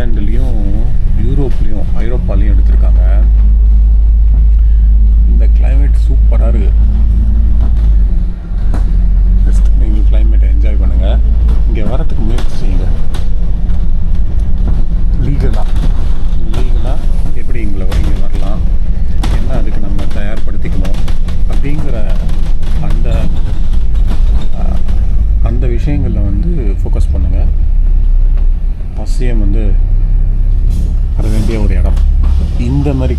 இங்கிலாந்துலேயும் யூரோப்லேயும் ஐரோப்பாலையும் எடுத்திருக்காங்க. இந்த கிளைமேட் சூப்பராக இருக்குது ஜஸ்ட் நீங்கள் கிளைமேட்டை என்ஜாய் பண்ணுங்கள் இங்கே வரத்துக்கு முயற்சி செய்யுங்க. லீகலாக லீகலாக எப்படி எங்களை இங்கே வரலாம் என்ன அதுக்கு நம்ம தயார்படுத்திக்கணும் அப்படிங்கிற அந்த ஆஹ், அந்த விஷயங்களில் வந்து ஃபோக்கஸ் பண்ணுங்கள் அவசியம் வந்து வர வேண்டிய ஒரு இடம்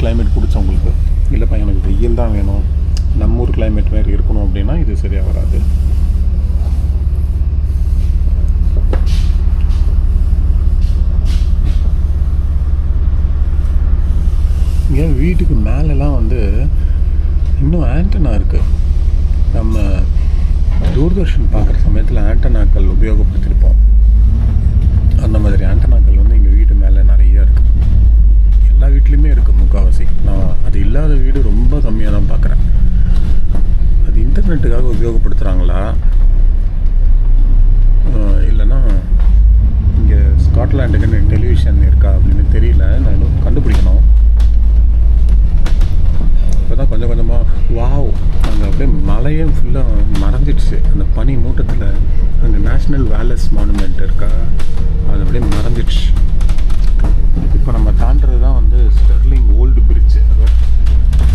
கிளைமேட் பிடிச்சவங்களுக்கு இல்லைப்பா எனக்கு வெயில் தான் வேணும். நம்ம ஊர் கிளைமேட் மாதிரி இருக்கணும் அப்படின்னா இது சரியாக வராது. ஏன் வீட்டுக்கு மேலெலாம் வந்து இன்னும் ஆண்டனா இருக்குது நம்ம தூர்தர்ஷன் பார்க்குற சமயத்தில் ஆண்டனாக்கள் உபயோகப்படுத்தியிருப்போம் அந்த மாதிரி ஆண்டனாக்கள் வந்து எங்கள் வீட்டு மேலே நிறைய இருக்குது எல்லா வீட்லேயுமே இருக்குது முக்கால்வாசி நான் அது இல்லாத வீடு ரொம்ப கம்மியாக தான் பார்க்குறேன். அது இன்டர்நெட்டுக்காக உபயோகப்படுத்துகிறாங்களா இல்லைன்னா இங்கே ஸ்காட்லாண்டுக்குன்னு டெலிவிஷன் இருக்கா அப்படின்னு தெரியல. நான் இன்னும் கண்டுபிடிக்கணும். இப்போ தான் கொஞ்சம் கொஞ்சமாக வாவ் அங்கே அப்படியே மலையே ஃபுல்லாக மறைஞ்சிடுச்சு. அந்த பனி மூட்டத்தில் அங்கே நேஷ்னல் வேலஸ் மானுமெண்ட் இருக்கா? அது அப்படியே மறைஞ்சிடுச்சு. இப்போ நம்ம தாண்டுறது தான் வந்து ஸ்டெர்லிங் ஓல்டு பிரிட்ஜ்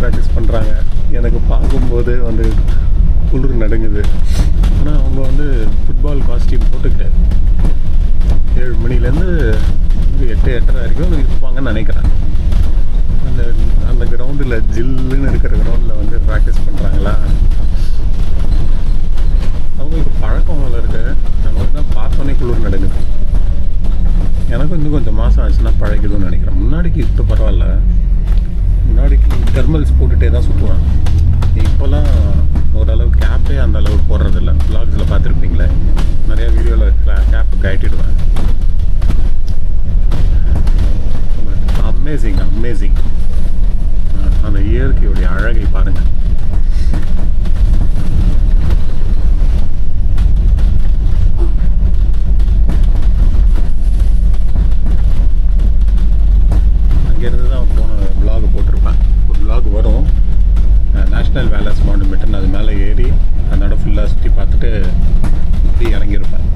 ப்ராக்டிஸ் பண்ணுறாங்க எனக்கு பார்க்கும்போது வந்து குளிர் நடுங்குது. ஆனால் அவங்க வந்து ஃபுட்பால் காஸ்டியூம் போட்டுக்கிட்டு ஏழு மணிலேருந்து எட்டு எட்டரை வரைக்கும் இருப்பாங்கன்னு நினைக்கிறேன். அந்த அந்த கிரவுண்டில் ஜில்லுன்னு இருக்கிற கிரவுண்டில் வந்து ப்ராக்டிஸ் பண்ணுறாங்களா அவங்களுக்கு பழக்கம் போல இருக்கு. நம்மளுக்கு தான் பார்த்தோன்னே குளிர் நடுங்குது. எனக்கும் இன்னும் கொஞ்சம் மாதம் ஆச்சுன்னா பழகிதுன்னு நினைக்கிறேன். முன்னாடிக்கு இப்போ பரவாயில்ல. முன்னாடிக்கு தெர்மல்ஸ் போட்டுகிட்டே தான் சுற்றுவேன் இப்போல்லாம் ஓரளவு கேப்பே அந்த அளவுக்கு போடுறதில்ல. வ்ளாக்ஸில் பார்த்துருப்பீங்களே. நிறைய வீடியோவில் கேப்பு கட்டிடுவேன் அமேசிங் அமேசிங் அந்த இயற்கை அழகை பாருங்கள் அங்கேருந்து தான் போன vlog போட்டிருப்பேன் ஒரு vlog வரும் நேஷ்னல் வேலஸ் மானுமெண்ட்னு அது மேலே ஏறி அந்த இடம் ஃபுல்லாக சுற்றி பார்த்துட்டு இப்படி இறங்கியிருப்பேன்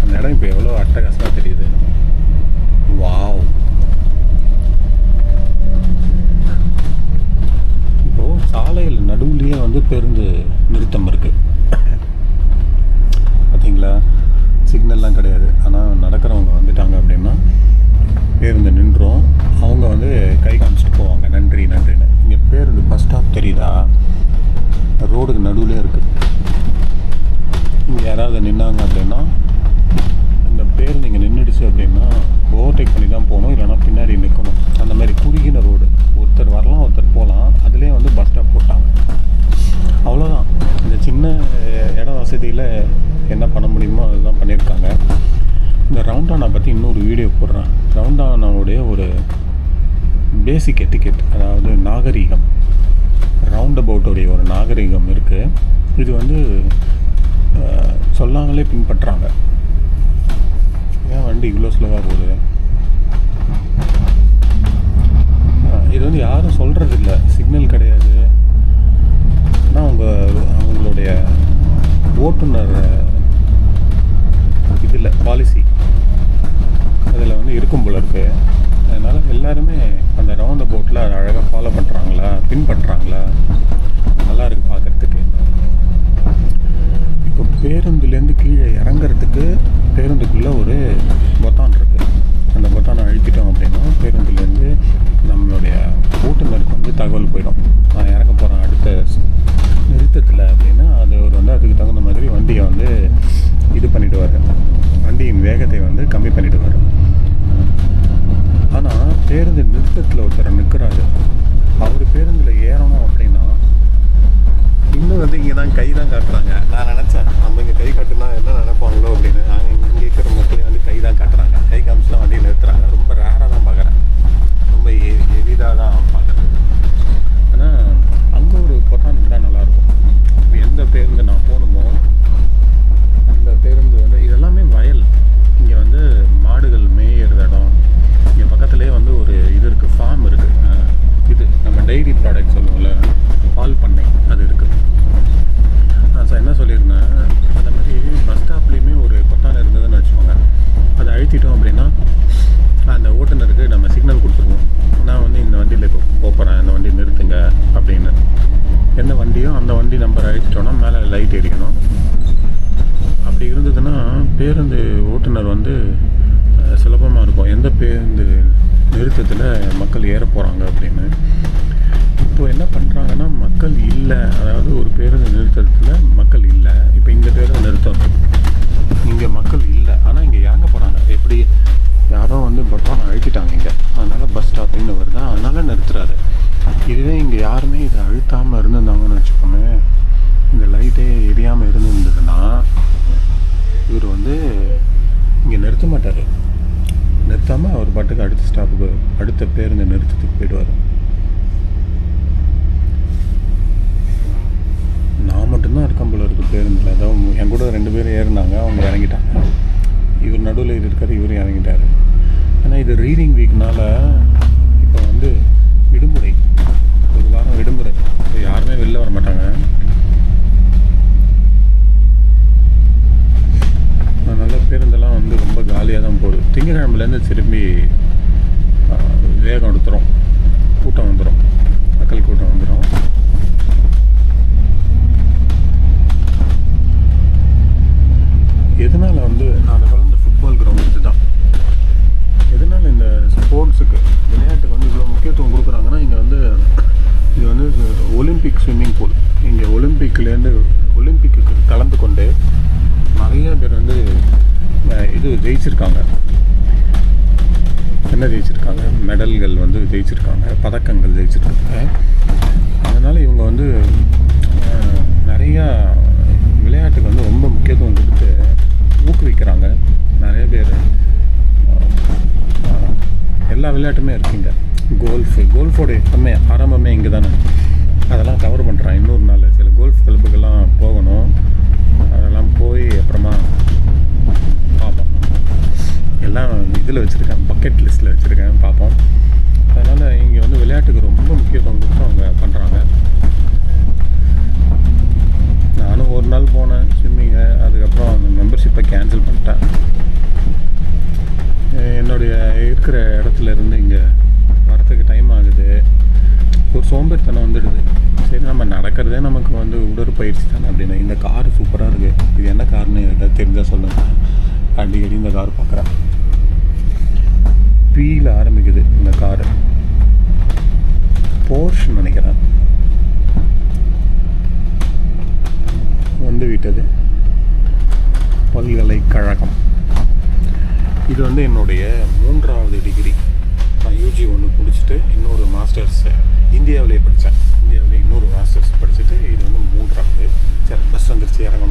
அந்த இடம் இப்போ எவ்வளோ அட்டகாசமாக தெரியுது. வாவ். இப்போது சாலையில் நடுவுலையே வந்து பேருந்து நிறுத்தம் இருக்குது பார்த்தீங்களா? சிக்னல்லாம் கிடையாது. ஆனால் நடக்கிறவங்க வந்துட்டாங்க அப்படின்னா பேருந்து நின்றோம். அவங்க வந்து கை காமிச்சிட்டு போவாங்க. நன்றி நன்றின்னு. இங்கே பேருந்து பஸ் ஸ்டாப் தெரியுதா? ரோடுக்கு நடுவில் யாராவது அப்படின்னா இந்த பேர் நீங்கள் நின்றுடுச்சு அப்படின்னா ஓவர்டேக் பண்ணி தான் போகணும் இல்லைன்னா பின்னாடி நிற்கணும் அந்த மாதிரி குறுகின ரோடு ஒருத்தர் வரலாம் ஒருத்தர் போகலாம். அதுலேயே வந்து பஸ் ஸ்டாப் போட்டாங்க. அவ்வளோதான் இந்த சின்ன இட வசதியில் என்ன பண்ண முடியுமோ அதுதான் பண்ணியிருக்காங்க. இந்த ரவுண்டானா பற்றி இன்னொரு வீடியோ போடுறேன். ரவுண்டானாவுடைய ஒரு பேசிக் எட்டிக்கெட் அதாவது நாகரீகம். ரவுண்ட் அபவுட்டோடைய ஒரு நாகரீகம் இருக்குது இது வந்து சொல்லாமலே பின்பற்றுறாங்க ஏன் வண்டி இவ்வளோ ஸ்லோவாக போகுது? இது வந்து யாரும் சொல்கிறது இல்லை சிக்னல் கிடையாது. ஆனால் அவங்க அவங்களுடைய ஓட்டுநர் இதில் பாலிசி அதில் வந்து இருக்கும் போல இருக்கு. அதனால் எல்லாருமே அந்த ரவுண்ட் போட்டில் அழகாக ஃபாலோ பண்ணுறாங்களா பின்பற்றுறாங்களா நல்லா இருக்கு பார்க்குறதுக்கு பேருந்துலேருந்து கீழே இறங்குறதுக்கு பேருந்துக்குள்ளே ஒரு பொத்தான் இருக்குது அந்த பொத்தானை அழுத்திட்டோம் அப்படின்னா பேருந்துலேருந்து நம்மளுடைய ஓட்டுநருக்கு வந்து தகவல் போயிடும். நான் இறங்க போகிறேன் அடுத்த நிறுத்தத்தில் அப்படின்னா அது அவர் வந்து அதுக்கு தகுந்த மாதிரி வண்டியை வந்து இது பண்ணிவிடுவார் வண்டியின் வேகத்தை வந்து கம்மி பண்ணிவிடுவார் ஆனால் பேருந்து நிறுத்தத்தில் ஒருத்தர் நிற்கிறாரு அவர் பேருந்தில் ஏறணும் அப்படின்னா இன்னும் வந்து இங்கே தான் கை தான் காட்டுறாங்க. நான் நினச்சேன் நம்ம இங்கே கை காட்டுனா என்ன நினைப்பாங்களோ அப்படின்னு. நாங்கள் இங்கே இங்கே இருக்கிற மக்களே வந்து கை தான் காட்டுறாங்க. கை காமிச்சுலாம் வண்டியை நிறுத்துறாங்க. ரொம்ப ரேராக தான் பார்க்குறேன் ரொம்ப எ- எளிதாக தான் பார்க்குறேன் ஆனால் அங்கே ஒரு பொட்டான் தான் நல்லாயிருக்கும். இப்போ எந்த பேருந்து நான் போகணுமோ அந்த பேருந்து வந்து இதெல்லாமே வயல். இங்கே வந்து மாடுகள் மேயிற இடம். இங்கே பக்கத்துலேயே வந்து ஒரு இது இருக்குது ஃபார்ம் இருக்குது இது நம்ம டைரி ப்ராடக்ட் சொல்லுவோம்ல பால் பண்ணை அது இருக்குது நான் சார் என்ன சொல்லியிருந்தேன் அந்த மாதிரி பஸ் ஸ்டாப்லேயுமே ஒரு கொட்டான் இருந்ததுன்னு வச்சுக்கோங்க அதை அழுத்திட்டோம் அப்படின்னா அந்த ஓட்டுநருக்கு நம்ம சிக்னல் கொடுத்துருவோம் நான் வந்து இந்த வண்டியில் இப்போ போகிறேன் இந்த வண்டி நிறுத்துங்க அப்படின்னு வண்டியும் அந்த வண்டி நம்பர் அழிச்சிட்டோன்னா மேலே லைட் எரிக்கணும் அப்படி இருந்ததுன்னா பேருந்து ஓட்டுநர் வந்து சுலபமாக இருக்கும். எந்த பேருந்து நிறுத்தத்தில் மக்கள் ஏற போகிறாங்க அப்படின்னு. இப்போ என்ன பண்ணுறாங்கன்னா மக்கள் இல்லை. அதாவது ஒரு பேருந்து நிறுத்தத்தில் மக்கள் இல்லை. இப்போ இந்த பேருந்து நிறுத்தம். இங்கே மக்கள் இல்லை. ஆனால் இங்கே இறங்க போகிறாங்க எப்படி? யாரோ வந்து பட்டம் அழுத்திட்டாங்க இங்கே. அதனால் பஸ் ஸ்டாப்பிங்னு வருதான் அதனால் நிறுத்துறாரு. இதுவே இங்கே யாருமே இதை அழுத்தாமல் இருந்திருந்தாங்கன்னு வச்சுக்கோமே இந்த லைட்டே எரியாமல் இருந்திருந்ததுன்னா இவர் வந்து இங்கே நிறுத்த மாட்டார் நிறுத்தாமல் அவர் பாட்டுக்கு அடுத்த ஸ்டாப்புக்கு அடுத்த நிறுத்தத்துக்கு போயிடுவார். நான் மட்டும்தான் இருக்கேன் போல இருக்கு பேருந்தில். அதாவது என் கூட ரெண்டு பேர் ஏறினாங்க அவங்க இறங்கிட்டாங்க. இவர் நடுவில் இருக்கார் இவரும் இறங்கிட்டார். ஆனால் இது ரீடிங் வீக்னால் இப்போ வந்து விடுமுறை. ஒரு வாரம் விடுமுறை. இப்போ யாருமே வெளில வர மாட்டாங்க. நல்ல பேருந்தெல்லாம் வந்து ரொம்ப காலியாக தான் போகுது. திங்கக்கிழமைலேருந்து திரும்பி ஆ, வேகம் எடுத்துரும் கூட்டம் வந்துடும் மக்கள் கூட்டம் வந்துடும் எதனால் வந்து நான் சொல்ல இந்த ஃபுட்பால் கிரவுண்ட் இதுதான் எதனால் இந்த ஸ்போர்ட்ஸுக்கு விளையாட்டுக்கு வந்து இவ்வளோ முக்கியத்துவம் கொடுக்குறாங்கன்னா இங்கே வந்து இது வந்து ஒலிம்பிக் ஸ்விம்மிங் பூல் இங்கே ஒலிம்பிக்லேருந்து ஒலிம்பிக்கு கலந்து கொண்டு நிறைய பேர் வந்து அஹ், இது ஜெயிச்சிருக்காங்க. என்ன ஜெயிச்சிருக்காங்க? மெடல்கள் வந்து ஜெயிச்சிருக்காங்க பதக்கங்கள் ஜெயிச்சிருக்காங்க. அதனால் இவங்க வந்து நிறையா விளையாட்டுக்கு வந்து ரொம்ப முக்கியத்துவம் கொடுத்து ஊக்குவிக்கிறாங்க. நிறைய பேர் எல்லா விளையாட்டுமே இருக்குங்க. கோல்ஃபு கோல்ஃபோட எப்பவுமே ஆரம்பமே இங்கே தானே அதெல்லாம் கவர் பண்ணுறான் இன்னொரு நாள் சில கோல்ஃப் கிளப்புக்கெல்லாம் போகணும் அதெல்லாம் போய் அப்புறமா பார்ப்போம் எல்லாம் இதில் வச்சுருக்கேன் பக்கெட் லிஸ்ட்டில் வச்சுருக்கேன் பார்ப்போம். அதனால் இங்கே வந்து விளையாட்டுக்கு ரொம்ப முக்கியத்துவம் கொடுத்து அவங்க பண்ணுறாங்க நானும் ஒரு நாள் போனேன் ஸ்விம்மிங்கு அதுக்கப்புறம் அந்த மெம்பர்ஷிப்பை கேன்சல் பண்ணிட்டேன். என்னுடைய இருக்கிற இடத்துல இருந்து இங்கே வரத்துக்கு டைம் ஆகுது. ஒரு சோம்பேறித்தனம் வந்துடுது. சரி நம்ம நடக்கிறதே நமக்கு வந்து உடற்பயிற்சி தானே அப்படின்னு. இந்த கார் சூப்பராக இருக்குது இது என்ன காருன்னு தெரிஞ்சால் சொல்லுங்கள் அடிக்கடி இந்த கார் பார்க்குறேன். பீல ஆரம்பிக்குது இந்த காரு. போர்ஷ் நினைக்கிறேன். வந்து விட்டது. பல்கலைக்கழகம் இது வந்து என்னுடைய மூன்றாவது டிகிரி நான் யூஜி ஒன்று முடிச்சுட்டு இன்னொரு மாஸ்டர்ஸ் இந்தியாவிலே படித்தேன் இந்தியாவிலே இன்னொரு மாஸ்டர்ஸ் படிச்சுட்டு இது வந்து மூன்றாவது. சரி பஸ் வந்துருச்சு இறங்கணும்.